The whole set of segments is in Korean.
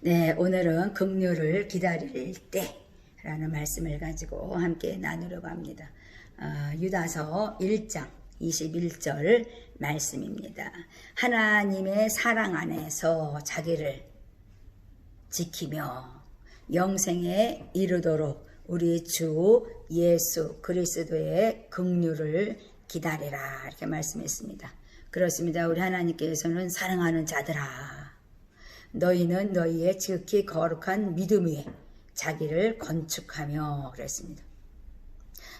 네, 오늘은 긍휼을 기다릴 때라는 말씀을 가지고 함께 나누려고 합니다. 어, 유다서 1장 21절 말씀입니다. 하나님의 사랑 안에서 자기를 지키며 영생에 이르도록 우리 주 예수 그리스도의 긍휼을 기다리라 이렇게 말씀했습니다. 그렇습니다. 우리 하나님께서는 사랑하는 자들아 너희는 너희의 지극히 거룩한 믿음 위에 자기를 건축하며 그랬습니다.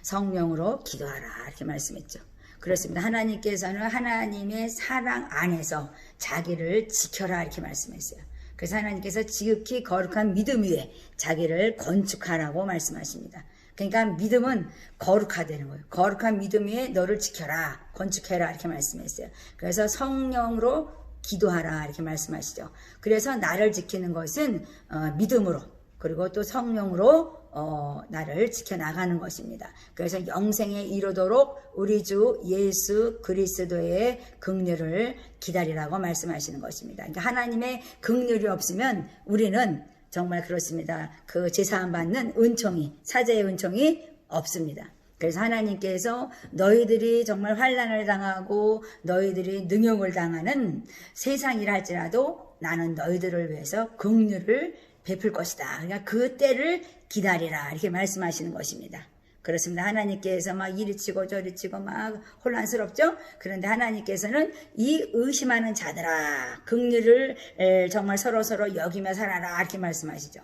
성령으로 기도하라 이렇게 말씀했죠. 그렇습니다. 하나님께서는 하나님의 사랑 안에서 자기를 지켜라 이렇게 말씀했어요. 그래서 하나님께서 지극히 거룩한 믿음 위에 자기를 건축하라고 말씀하십니다. 그러니까 믿음은 거룩하다는 거예요. 거룩한 믿음 위에 너를 지켜라, 건축해라 이렇게 말씀했어요. 그래서 성령으로 기도하라 이렇게 말씀하시죠. 그래서 나를 지키는 것은 어, 믿음으로 그리고 또 성령으로 어, 나를 지켜나가는 것입니다. 그래서 영생에 이르도록 우리 주 예수 그리스도의 긍휼을 기다리라고 말씀하시는 것입니다. 그러니까 하나님의 긍휼이 없으면 우리는 정말 그렇습니다. 그 제사함 받는 은총이 사제의 은총이 없습니다. 그래서 하나님께서 너희들이 정말 환란을 당하고 너희들이 능욕을 당하는 세상이라 할지라도 나는 너희들을 위해서 긍휼을 베풀 것이다. 그러니까 그 때를 기다리라 이렇게 말씀하시는 것입니다. 그렇습니다. 하나님께서 막 이리 치고 저리 치고 막 혼란스럽죠? 그런데 하나님께서는 이 의심하는 자들아, 긍휼을 에, 정말 서로 서로 여기며 살아라 이렇게 말씀하시죠.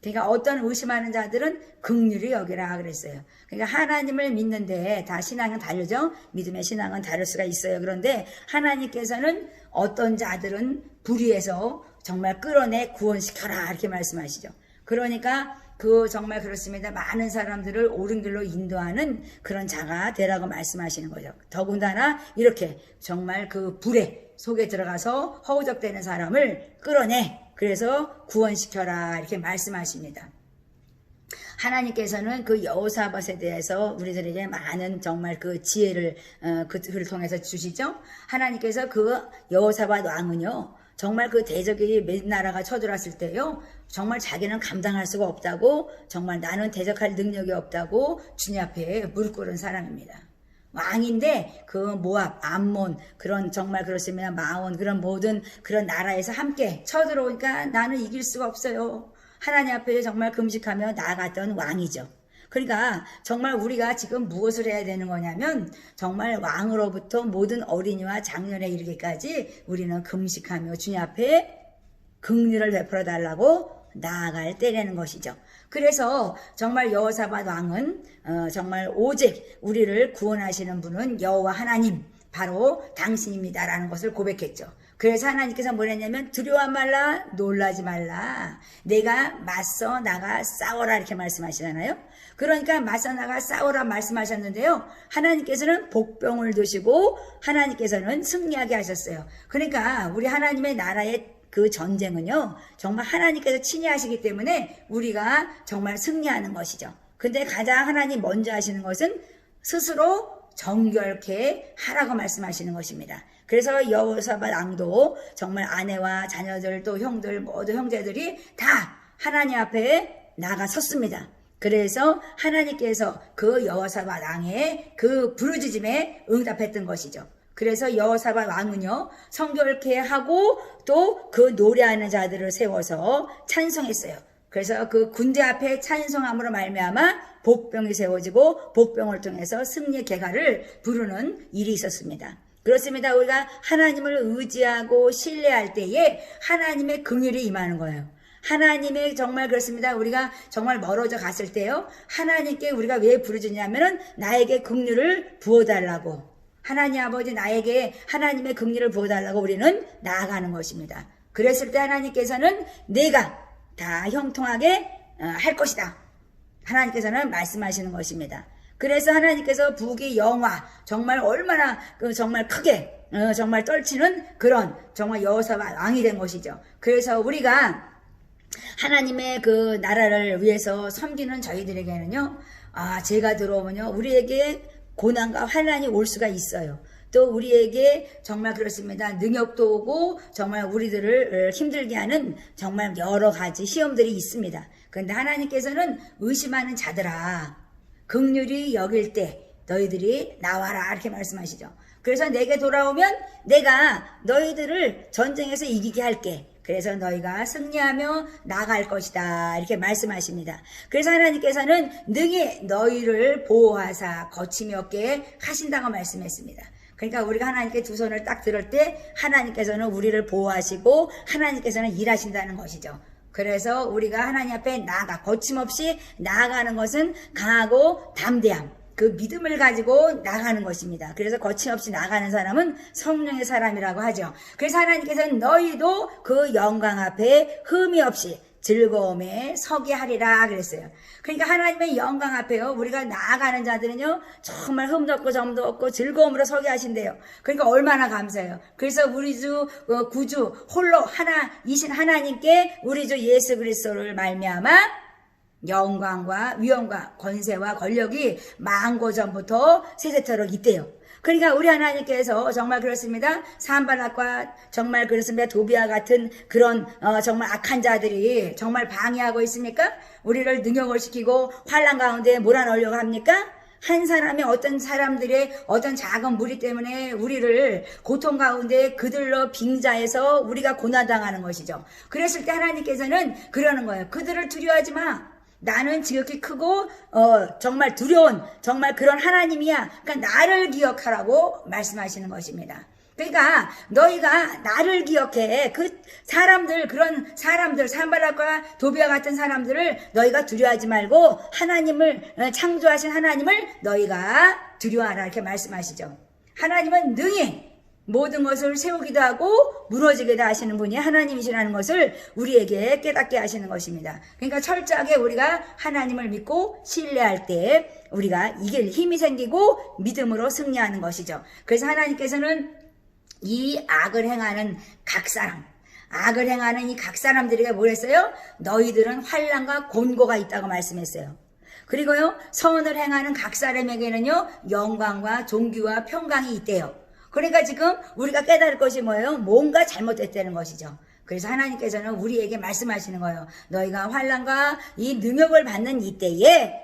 그러니까 어떤 의심하는 자들은 긍휼히 여기라 그랬어요. 그러니까 하나님을 믿는데 다 신앙은 다르죠. 믿음의 신앙은 다를 수가 있어요. 그런데 하나님께서는 어떤 자들은 불의해서 정말 끌어내 구원시켜라 이렇게 말씀하시죠. 그러니까 그 정말 그렇습니다. 많은 사람들을 옳은 길로 인도하는 그런 자가 되라고 말씀하시는 거죠. 더군다나 이렇게 정말 그 불에 속에 들어가서 허우적대는 사람을 끌어내 그래서 구원시켜라 이렇게 말씀하십니다. 하나님께서는 그 여호사밧에 대해서 우리들에게 많은 정말 그 지혜를 어, 그를 통해서 주시죠. 하나님께서 그 여호사밧 왕은요. 정말 그 대적이 몇 나라가 쳐들어왔을 때요. 정말 자기는 감당할 수가 없다고 정말 나는 대적할 능력이 없다고 주님 앞에 무릎 꿇은 사람입니다. 왕인데 그 모압, 암몬 그런 정말 그렇습니다. 마온 그런 모든 그런 나라에서 함께 쳐들어오니까 나는 이길 수가 없어요. 하나님 앞에 정말 금식하며 나아갔던 왕이죠. 그러니까 정말 우리가 지금 무엇을 해야 되는 거냐면 정말 왕으로부터 모든 어린이와 장년에 이르기까지 우리는 금식하며 주님 앞에 긍휼을 베풀어 달라고 나아갈 때라는 것이죠. 그래서 정말 여호사밧 왕은 어, 정말 오직 우리를 구원하시는 분은 여호와 하나님 바로 당신입니다라는 것을 고백했죠. 그래서 하나님께서 뭐랬냐면 두려워 말라 놀라지 말라 내가 맞서 나가 싸워라 이렇게 말씀하시잖아요. 그러니까 맞서 나가 싸워라 말씀하셨는데요. 하나님께서는 복병을 두시고 하나님께서는 승리하게 하셨어요. 그러니까 우리 하나님의 나라의 그 전쟁은요, 정말 하나님께서 친히 하시기 때문에 우리가 정말 승리하는 것이죠. 근데 가장 하나님 먼저 하시는 것은 스스로 정결케 하라고 말씀하시는 것입니다. 그래서 여호사밧 왕도 정말 아내와 자녀들 또 형들 모두 형제들이 다 하나님 앞에 나가 섰습니다. 그래서 하나님께서 그 여호사밧 왕의 그 부르짖음에 응답했던 것이죠. 그래서 여호사밧 왕은요 성결케 하고 또 그 노래하는 자들을 세워서 찬송했어요. 그래서 그 군대 앞에 찬송함으로 말미암아 복병이 세워지고 복병을 통해서 승리의 개가를 부르는 일이 있었습니다. 그렇습니다. 우리가 하나님을 의지하고 신뢰할 때에 하나님의 긍휼이 임하는 거예요. 하나님의 정말 그렇습니다. 우리가 정말 멀어져 갔을 때요. 하나님께 우리가 왜 부르짖냐면은 나에게 긍휼을 부어 달라고. 하나님 아버지 나에게 하나님의 긍휼을 부어 달라고 우리는 나아가는 것입니다. 그랬을 때 하나님께서는 내가 다 형통하게 어, 할 것이다. 하나님께서는 말씀하시는 것입니다. 그래서 하나님께서 북이 영화 정말 얼마나 그 정말 크게 어, 정말 떨치는 그런 정말 여호사와 왕이 된 것이죠. 그래서 우리가 하나님의 그 나라를 위해서 섬기는 저희들에게는요, 아, 제가 들어오면요, 우리에게 고난과 환란이 올 수가 있어요. 또 우리에게 정말 그렇습니다. 능력도 오고 정말 우리들을 어, 힘들게 하는 정말 여러 가지 시험들이 있습니다. 그런데 하나님께서는 의심하는 자들아 극률이 여길 때 너희들이 나와라 이렇게 말씀하시죠. 그래서 내게 돌아오면 내가 너희들을 전쟁에서 이기게 할게. 그래서 너희가 승리하며 나갈 것이다. 이렇게 말씀하십니다. 그래서 하나님께서는 능히 너희를 보호하사 거침이 없게 하신다고 말씀했습니다. 그러니까 우리가 하나님께 두 손을 딱 들을 때 하나님께서는 우리를 보호하시고 하나님께서는 일하신다는 것이죠. 그래서 우리가 하나님 앞에 나아가 거침없이 나아가는 것은 강하고 담대함. 그 믿음을 가지고 나가는 것입니다. 그래서 거침없이 나가는 사람은 성령의 사람이라고 하죠. 그래서 하나님께서는 너희도 그 영광 앞에 흠이 없이 즐거움에 서게 하리라 그랬어요. 그러니까 하나님의 영광 앞에요. 우리가 나아가는 자들은요. 정말 흠도 없고 점도 없고 즐거움으로 서게 하신대요. 그러니까 얼마나 감사해요. 그래서 우리 주 어, 구주 홀로 하나 이신 하나님께 우리 주 예수 그리스도를 말미암아 영광과 위엄과 권세와 권력이 만고 전부터 세세토록 있대요. 그러니까 우리 하나님께서 정말 그렇습니다. 산발락과 정말 그렇습니다. 도비아 같은 그런 어, 정말 악한 자들이 정말 방해하고 있습니까? 우리를 능욕을 시키고 환란 가운데 몰아넣으려고 합니까? 한 사람이 어떤 사람들의 어떤 작은 무리 때문에 우리를 고통 가운데 그들로 빙자해서 우리가 고난당하는 것이죠. 그랬을 때 하나님께서는 그러는 거예요. 그들을 두려워하지 마. 나는 지극히 크고 어, 정말 두려운 정말 그런 하나님이야. 그러니까 나를 기억하라고 말씀하시는 것입니다. 그러니까 너희가 나를 기억해. 그 사람들 그런 사람들 산바락과 도비아 같은 사람들을 너희가 두려워하지 말고 하나님을 어, 창조하신 하나님을 너희가 두려워하라 이렇게 말씀하시죠. 하나님은 능히 모든 것을 세우기도 하고 무너지기도 하시는 분이 하나님이시라는 것을 우리에게 깨닫게 하시는 것입니다. 그러니까 철저하게 우리가 하나님을 믿고 신뢰할 때 우리가 이길 힘이 생기고 믿음으로 승리하는 것이죠. 그래서 하나님께서는 이 악을 행하는 각 사람, 악을 행하는 이 각 사람들에게 뭐랬어요? 너희들은 환란과 곤고가 있다고 말씀했어요. 그리고요, 선을 행하는 각 사람에게는요, 영광과 종교와 평강이 있대요. 그러니까 지금 우리가 깨달을 것이 뭐예요? 뭔가 잘못됐다는 것이죠. 그래서 하나님께서는 우리에게 말씀하시는 거예요. 너희가 환란과 이 능력을 받는 이때에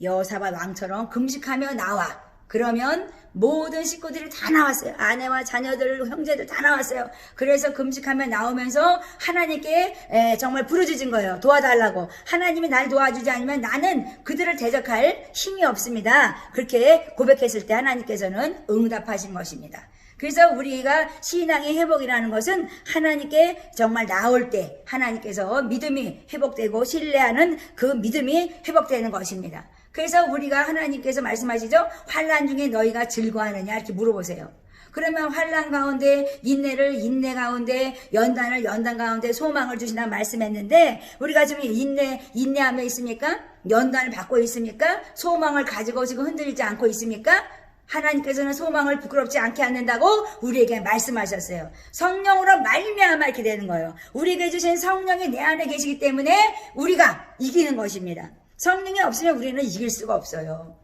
여사밧 왕처럼 금식하며 나와. 그러면 모든 식구들이 다 나왔어요. 아내와 자녀들, 형제들 다 나왔어요. 그래서 금식하며 나오면서 하나님께 에, 정말 부르짖은 거예요. 도와달라고. 하나님이 날 도와주지 않으면 나는 그들을 대적할 힘이 없습니다. 그렇게 고백했을 때 하나님께서는 응답하신 것입니다. 그래서 우리가 신앙의 회복이라는 것은 하나님께 정말 나올 때 하나님께서 믿음이 회복되고 신뢰하는 그 믿음이 회복되는 것입니다. 그래서 우리가 하나님께서 말씀하시죠. 환란 중에 너희가 즐거워하느냐 이렇게 물어보세요. 그러면 환란 가운데 인내를 인내 가운데 연단을 연단 가운데 소망을 주신다 말씀했는데 우리가 지금 인내 인내하며 있습니까? 연단을 받고 있습니까? 소망을 가지고 지금 흔들리지 않고 있습니까? 하나님께서는 소망을 부끄럽지 않게 않는다고 우리에게 말씀하셨어요. 성령으로 말미암아 이렇게 되는 거예요. 우리에게 주신 성령이 내 안에 계시기 때문에 우리가 이기는 것입니다. 성령이 없으면 우리는 이길 수가 없어요.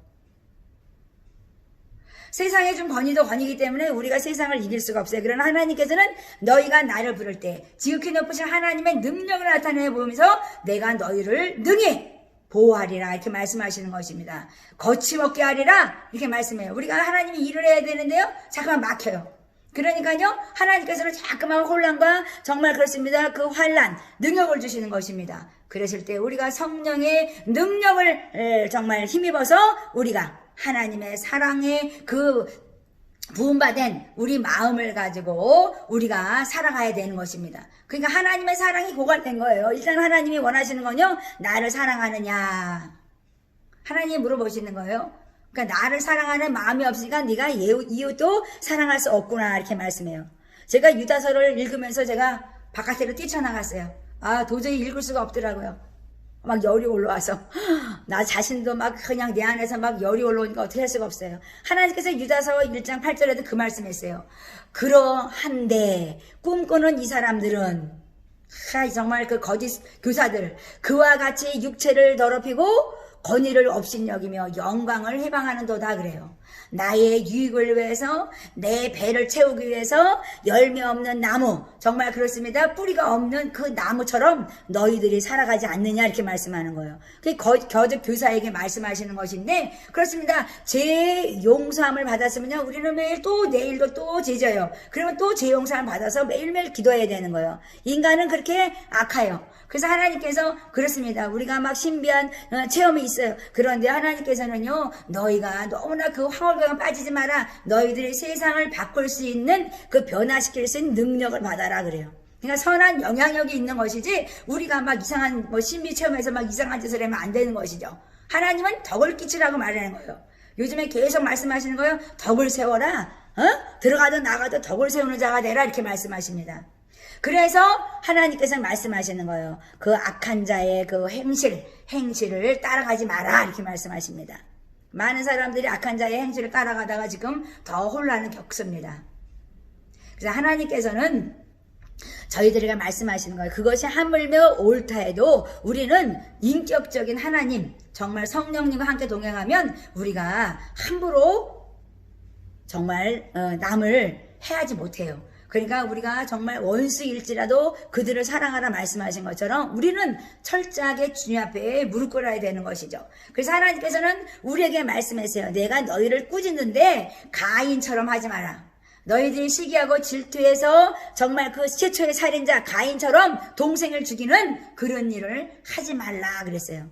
세상에 준 권위도 권위이기 때문에 우리가 세상을 이길 수가 없어요. 그러나 하나님께서는 너희가 나를 부를 때 지극히 높으신 하나님의 능력을 나타내 보면서 내가 너희를 능히 보호하리라 이렇게 말씀하시는 것입니다. 거침없게 하리라 이렇게 말씀해요. 우리가 하나님이 일을 해야 되는데요. 잠깐만 막혀요. 그러니까요. 하나님께서는 자꾸만 혼란과 정말 그렇습니다. 그 환란 능력을 주시는 것입니다. 그랬을 때 우리가 성령의 능력을 정말 힘입어서 우리가 하나님의 사랑의 그 부음받은 우리 마음을 가지고 우리가 살아가야 되는 것입니다. 그러니까 하나님의 사랑이 고갈된 거예요. 일단 하나님이 원하시는 건요, 나를 사랑하느냐. 하나님이 물어보시는 거예요. 그러니까 나를 사랑하는 마음이 없으니까 네가 이웃도 사랑할 수 없구나 이렇게 말씀해요. 제가 유다서를 읽으면서 제가 바깥으로 뛰쳐나갔어요. 아 도저히 읽을 수가 없더라고요. 막 열이 올라와서 나 자신도 막 그냥 내 안에서 막 열이 올라오니까 어떻게 할 수가 없어요. 하나님께서 유다서 1장 8절에도 그 말씀했어요. 그러한데 꿈꾸는 이 사람들은 하, 정말 그 거짓 교사들 그와 같이 육체를 더럽히고 권위를 없인 여기며 영광을 해방하는 도다 그래요. 나의 유익을 위해서 내 배를 채우기 위해서 열매 없는 나무 정말 그렇습니다. 뿌리가 없는 그 나무처럼 너희들이 살아가지 않느냐 이렇게 말씀하는 거예요. 그 거- 거듭 교사에게 말씀하시는 것인데 그렇습니다. 제 용서함을 받았으면요 우리는 매일 또 내일도 또 제져요. 그러면 또 제 용서함을 받아서 매일매일 기도해야 되는 거예요. 인간은 그렇게 악해요. 그래서 하나님께서 그렇습니다. 우리가 막 신비한 어, 체험이 있어요. 그런데 하나님께서는요, 너희가 너무나 그 황홀경에 빠지지 마라. 너희들이 세상을 바꿀 수 있는 그 변화시킬 수 있는 능력을 받아라 그래요. 그러니까 선한 영향력이 있는 것이지 우리가 막 이상한 뭐 신비 체험에서 막 이상한 짓을 하면 안 되는 것이죠. 하나님은 덕을 끼치라고 말하는 거예요. 요즘에 계속 말씀하시는 거예요. 덕을 세워라. 어? 들어가도 나가도 덕을 세우는 자가 되라 이렇게 말씀하십니다. 그래서 하나님께서 말씀하시는 거예요. 그 악한 자의 그 행실, 행실을 따라가지 마라. 이렇게 말씀하십니다. 많은 사람들이 악한 자의 행실을 따라가다가 지금 더 혼란을 겪습니다. 그래서 하나님께서는 저희들에게 말씀하시는 거예요. 그것이 하물며 옳다 해도 우리는 인격적인 하나님, 정말 성령님과 함께 동행하면 우리가 함부로 정말 어, 남을 해하지 못해요. 그러니까 우리가 정말 원수일지라도 그들을 사랑하라 말씀하신 것처럼 우리는 철저하게 주님 앞에 무릎 꿇어야 되는 것이죠. 그래서 하나님께서는 우리에게 말씀하세요. 내가 너희를 꾸짖는데 가인처럼 하지 마라. 너희들이 시기하고 질투해서 정말 그 최초의 살인자 가인처럼 동생을 죽이는 그런 일을 하지 말라 그랬어요.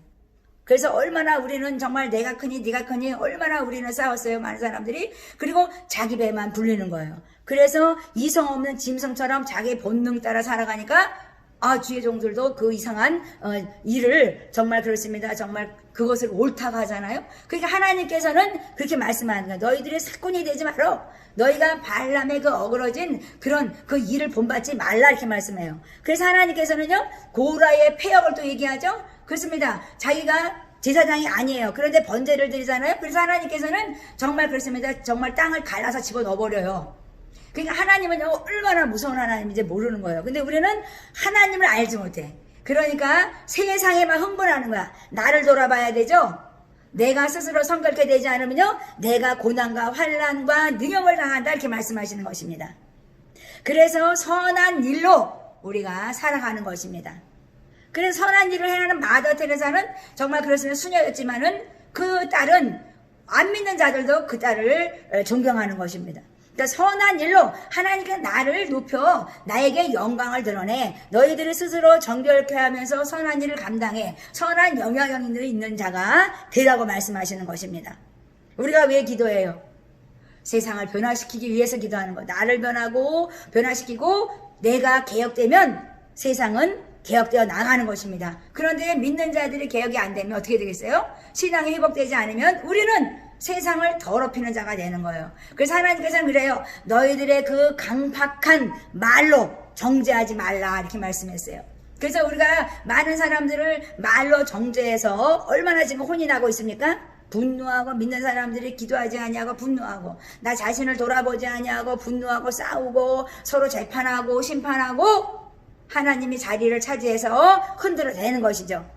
그래서 얼마나 우리는 정말 내가 크니 네가 크니 얼마나 우리는 싸웠어요 많은 사람들이 그리고 자기 배만 불리는 거예요 그래서 이성 없는 짐승처럼 자기 본능 따라 살아가니까 아 주의 종들도 그 이상한 어, 일을 정말 그렇습니다 정말 그것을 옳다고 하잖아요 그러니까 하나님께서는 그렇게 말씀하는 거예요 너희들이 사꾼이 되지 말어 너희가 발람의 그 어그러진 그런 그 일을 본받지 말라 이렇게 말씀해요 그래서 하나님께서는요 고라의 폐역을 또 얘기하죠 그렇습니다. 자기가 제사장이 아니에요. 그런데 번제를 드리잖아요. 그래서 하나님께서는 정말 그렇습니다. 정말 땅을 갈라서 집어 넣어버려요. 그러니까 하나님은 얼마나 무서운 하나님인지 모르는 거예요. 근데 우리는 하나님을 알지 못해. 그러니까 세상에만 흥분하는 거야. 나를 돌아봐야 되죠? 내가 스스로 성결케 되지 않으면요. 내가 고난과 환란과 능욕을 당한다 이렇게 말씀하시는 것입니다. 그래서 선한 일로 우리가 살아가는 것입니다. 그래서 선한 일을 해하는 마더 테레사는 정말 그렇습니다. 수녀였지만은 그 딸은 안 믿는 자들도 그 딸을 어, 존경하는 것입니다. 그러니까 선한 일로 하나님께 나를 높여 나에게 영광을 드러내 너희들이 스스로 정결케 하면서 선한 일을 감당해 선한 영향력이 있는 자가 되라고 말씀하시는 것입니다. 우리가 왜 기도해요? 세상을 변화시키기 위해서 기도하는 거. 나를 변하고 변화시키고 내가 개혁되면 세상은 개혁되어 나가는 것입니다. 그런데 믿는 자들이 개혁이 안 되면 어떻게 되겠어요? 신앙이 회복되지 않으면 우리는 세상을 더럽히는 자가 되는 거예요. 그래서 하나님께서는 그래요. 너희들의 그 강팍한 말로 정죄하지 말라 이렇게 말씀했어요. 그래서 우리가 많은 사람들을 말로 정죄해서 얼마나 지금 혼이 나고 있습니까? 분노하고 믿는 사람들이 기도하지 아니하고 분노하고 나 자신을 돌아보지 아니하고 분노하고 싸우고 서로 재판하고 심판하고 하나님이 자리를 차지해서 흔들어 대는 것이죠.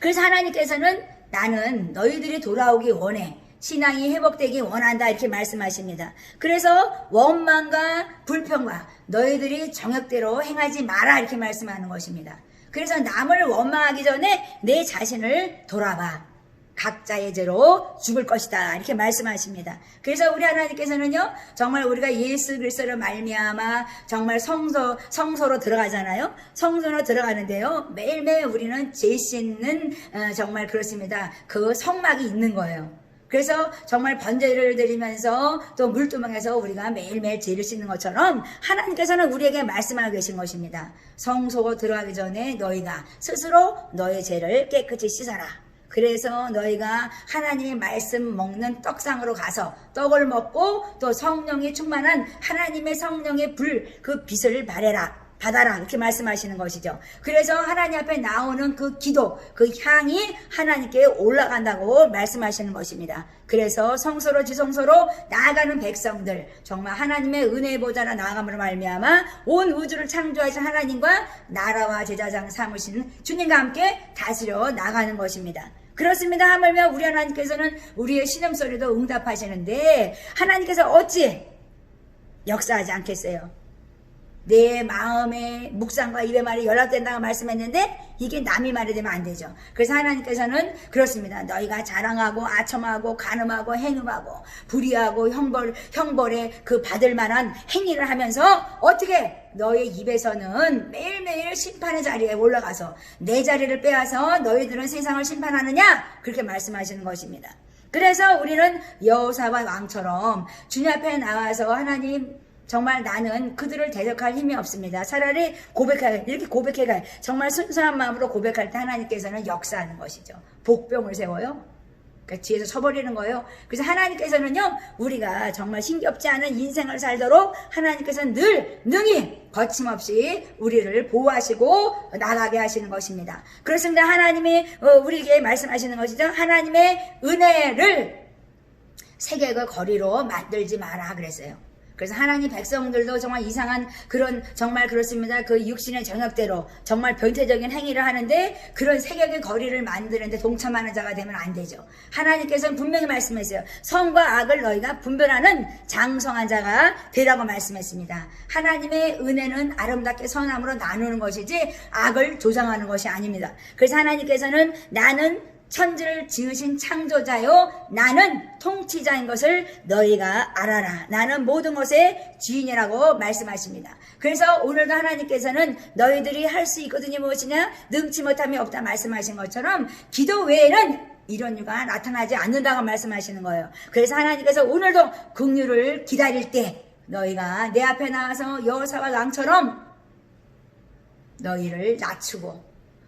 그래서 하나님께서는 나는 너희들이 돌아오기 원해. 신앙이 회복되기 원한다 이렇게 말씀하십니다. 그래서 원망과 불평과 너희들이 정욕대로 행하지 마라 이렇게 말씀하는 것입니다. 그래서 남을 원망하기 전에 내 자신을 돌아봐. 각자의 죄로 죽을 것이다 이렇게 말씀하십니다. 그래서 우리 하나님께서는요 정말 우리가 예수 그리스도를 말미암아 정말 성소 성소로 들어가잖아요. 성소로 들어가는데요 매일매일 우리는 죄 씻는 어, 정말 그렇습니다. 그 성막이 있는 거예요. 그래서 정말 번제를 드리면서 또 물두멍에서 우리가 매일매일 죄를 씻는 것처럼 하나님께서는 우리에게 말씀하고 계신 것입니다. 성소 들어가기 전에 너희가 스스로 너의 죄를 깨끗이 씻어라. 그래서 너희가 하나님의 말씀 먹는 떡상으로 가서 떡을 먹고 또 성령이 충만한 하나님의 성령의 불, 그 빛을 발해라. 받아라. 이렇게 말씀하시는 것이죠. 그래서 하나님 앞에 나오는 그 기도, 그 향이 하나님께 올라간다고 말씀하시는 것입니다. 그래서 성소로 지성소로 나아가는 백성들, 정말 하나님의 은혜 보좌나 나아감으로 말미암아 온 우주를 창조하신 하나님과 나라와 제자장 삼으신 주님과 함께 다스려 나가는 것입니다. 그렇습니다. 하물며 우리 하나님께서는 우리의 신음소리도 응답하시는데 하나님께서 어찌 역사하지 않겠어요? 내 마음의 묵상과 입의 말이 연락된다고 말씀했는데 이게 남이 말이 되면 안 되죠. 그래서 하나님께서는 그렇습니다. 너희가 자랑하고 아첨하고 간음하고 행음하고 불의하고 형벌 형벌에 그 받을 만한 행위를 하면서 어떻게 너희 입에서는 매일매일 심판의 자리에 올라가서 내 자리를 빼앗아 너희들은 세상을 심판하느냐 그렇게 말씀하시는 것입니다. 그래서 우리는 여호사와 왕처럼 주님 앞에 나와서 하나님 정말 나는 그들을 대적할 힘이 없습니다. 차라리 고백할 이렇게 고백해가 정말 순수한 마음으로 고백할 때 하나님께서는 역사하는 것이죠. 복병을 세워요. 그러니까 뒤에서 쳐버리는 거예요. 그래서 하나님께서는요, 우리가 정말 힘겹지 않은 인생을 살도록 하나님께서는 늘 능히 거침없이 우리를 보호하시고 나가게 하시는 것입니다. 그렇습니다. 하나님이 어, 우리에게 말씀하시는 것이죠. 하나님의 은혜를 세계의 거리로 만들지 마라 그랬어요. 그래서 하나님 백성들도 정말 이상한 그런 정말 그렇습니다. 그 육신의 정욕대로 정말 변태적인 행위를 하는데 그런 세계의 거리를 만드는데 동참하는 자가 되면 안 되죠. 하나님께서는 분명히 말씀했어요. 성과 악을 너희가 분별하는 장성한 자가 되라고 말씀했습니다. 하나님의 은혜는 아름답게 선함으로 나누는 것이지 악을 조장하는 것이 아닙니다. 그래서 하나님께서는 나는 천지를 지으신 창조자요 나는 통치자인 것을 너희가 알아라. 나는 모든 것의 주인이라고 말씀하십니다. 그래서 오늘도 하나님께서는 너희들이 할 수 있거든요 무엇이냐? 능치 못함이 없다 말씀하신 것처럼 기도 외에는 이런 유가 나타나지 않는다고 말씀하시는 거예요. 그래서 하나님께서 오늘도 긍휼을 기다릴 때 너희가 내 앞에 나와서 여호사와 왕처럼 너희를 낮추고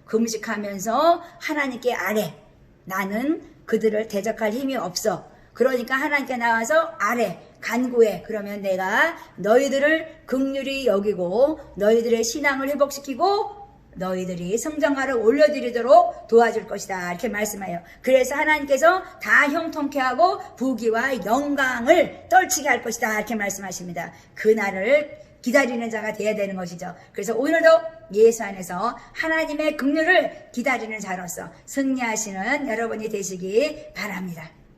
금식하면서 하나님께 아래 나는 그들을 대적할 힘이 없어. 그러니까 하나님께 나와서 아래 간구해. 그러면 내가 너희들을 극률이 여기고 너희들의 신앙을 회복시키고 너희들이 성장가를 올려드리도록 도와줄 것이다. 이렇게 말씀해요. 그래서 하나님께서 다 형통케 하고 부귀와 영광을 떨치게 할 것이다. 이렇게 말씀하십니다. 그날을 기다리는 자가 되어야 되는 것이죠. 그래서 오늘도 예수 안에서 하나님의 긍휼을 기다리는 자로서 승리하시는 여러분이 되시기 바랍니다.